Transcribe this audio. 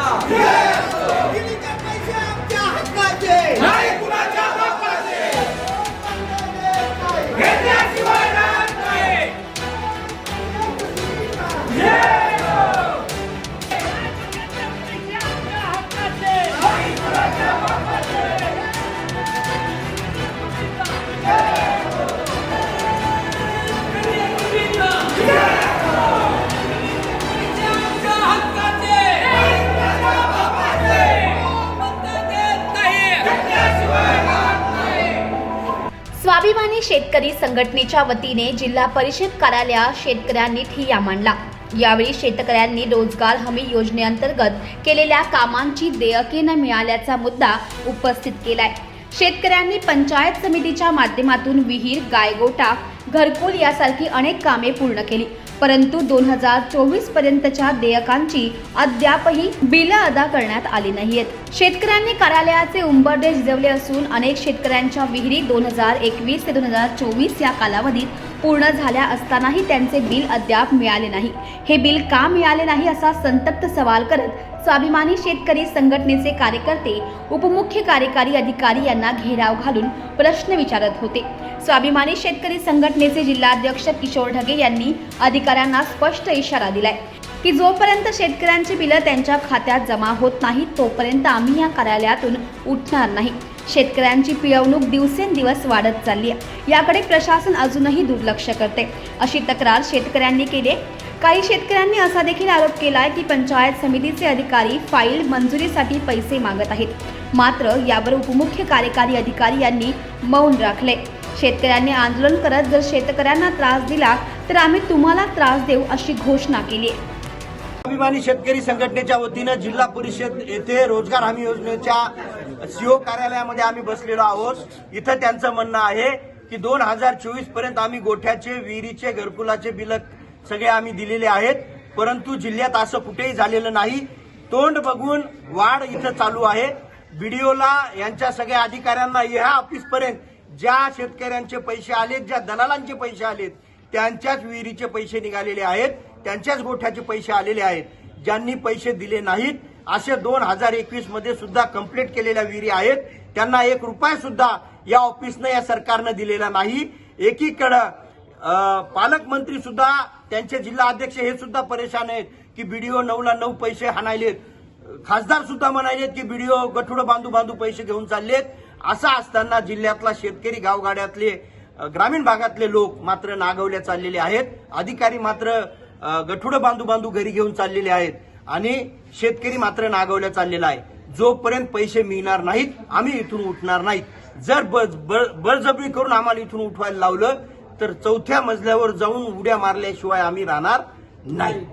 Yeah. स्वाभिमानी शेतकरी संघटनेच्या वतीने जिल्हा परिषद कार्यालयात शेतकऱ्यांनी ठिय्या मांडला. यावेळी शेतकऱ्यांनी रोजगार हमी योजनेअंतर्गत केलेल्या कामांची देयके न मिळाल्याचा मुद्दा उपस्थित केलाय. शेतकऱ्यांनी पंचायत समितीच्या माध्यमातून विहीर गायगोटा घरकुल यासारखी अनेक कामे पूर्ण केली. परंतु दोन हजार चोवीस पर्यंतच्या देयकांची अद्यापही बिलं अदा करण्यात आली नाहीत शेतकऱ्यांनी कार्यालयाचे उंबरडे झिजवले असून अनेक शेतकऱ्यांच्या विहिरी दोन हजार एकवीस ते दोन हजार चोवीस या कालावधीत पूर्ण झाल्या असतानाही त्यांचे बिल अद्याप मिळाले नाही. हे बिल का मिळाले नाही असा संतप्त सवाल करत स्वाभिमानी शेतकरी संघटनेचे कार्यकर्ते उपमुख्य कार्यकारी अधिकारी यांना घेराव घालून प्रश्न विचारत होते. स्वाभिमानी शेतकरी संघटनेचे जिल्हाध्यक्ष किशोर ढगे यांनी अधिकाऱ्यांना स्पष्ट इशारा दिलाय की जोपर्यंत शेतकऱ्यांची बिलं त्यांच्या खात्यात जमा होत नाही तोपर्यंत आम्ही या कार्यालयातून उठणार नाही. शेतकऱ्यांची पिळवणूक दिवसेंदिवस वाढत चालली आहे. याकडे प्रशासन अजूनही दुर्लक्ष करते. अशी तक्रार शेतकऱ्यांनी केली काही शेतकऱ्यांनी असा देखील आरोप केला आहे की पंचायत समितीचे अधिकारी फाईल मंजुरीसाठी पैसे मागत आहेत. मात्र यावर उपमुख्य कार्यकारी अधिकारी यांनी मौन राखले. शेतकऱ्यांनी आंदोलन करत जर शेतकऱ्यांना त्रास दिला तर आम्ही तुम्हाला त्रास देऊ अशी घोषणा केली आहे. अभिमानी शेतकरी संघटनेच्या वतीनं जिल्हा परिषद येथे रोजगार हमी योजनेच्या सीओ कार्यालयामध्ये आम्ही बसलेलो आहोत. इथं त्यांचं म्हणणं आहे की दोन हजार चोवीसपर्यंत आम्ही गोठ्याचे विहिरीचे घरकुलाचे बिल सगळे आम्ही दिलेले आहेत. परंतु जिल्ह्यात असं कुठेही झालेलं नाही. तोंड बघून वाढ इथं चालू आहे. बीडीओला यांच्या सगळ्या अधिकाऱ्यांना ह्या ऑफिसपर्यंत ज्या शेतकऱ्यांचे पैसे आलेत ज्या दलालांचे पैसे आलेत त्यांच्याच विहिरीचे पैसे निघालेले आहेत त्यांच्याच गोठ्याचे पैसे आलेले आहेत. ज्यांनी पैसे दिले नाहीत असे दोन हजार एकवीसमध्ये सुद्धा कंप्लीट केलेल्या विहिरी आहेत. त्यांना एक रुपया सुद्धा या ऑफिसनं या सरकारनं दिलेला नाही. एकीकडं पालकमंत्री सुद्धा त्यांचे जिल्हा अध्यक्ष हे सुद्धा परेशान आहेत की बीडीओ नऊला नऊ पैसे हाणायलेत. खासदार सुद्धा म्हणालेत की बीडीओ गठुडं बांधू बांधू पैसे घेऊन चाललेत. असं असताना जिल्ह्यातला शेतकरी गावगाड्यातले ग्रामीण भागातले लोक मात्र नागवल्या चाललेले आहेत. अधिकारी मात्र गठुडं बांधू बांधू घरी घेऊन चाललेले आहेत आणि शेतकरी मात्र नागवल्या चाललेला आहे. जोपर्यंत पैसे मिळणार नाहीत आम्ही इथून उठणार नाहीत. जर बळ- बळ- बळजबरी करून आम्हाला इथून उठवायला लावलं तर चौथ्या मजल्यावर जाऊन उड्या मारल्याशिवाय आम्ही राहणार नाही.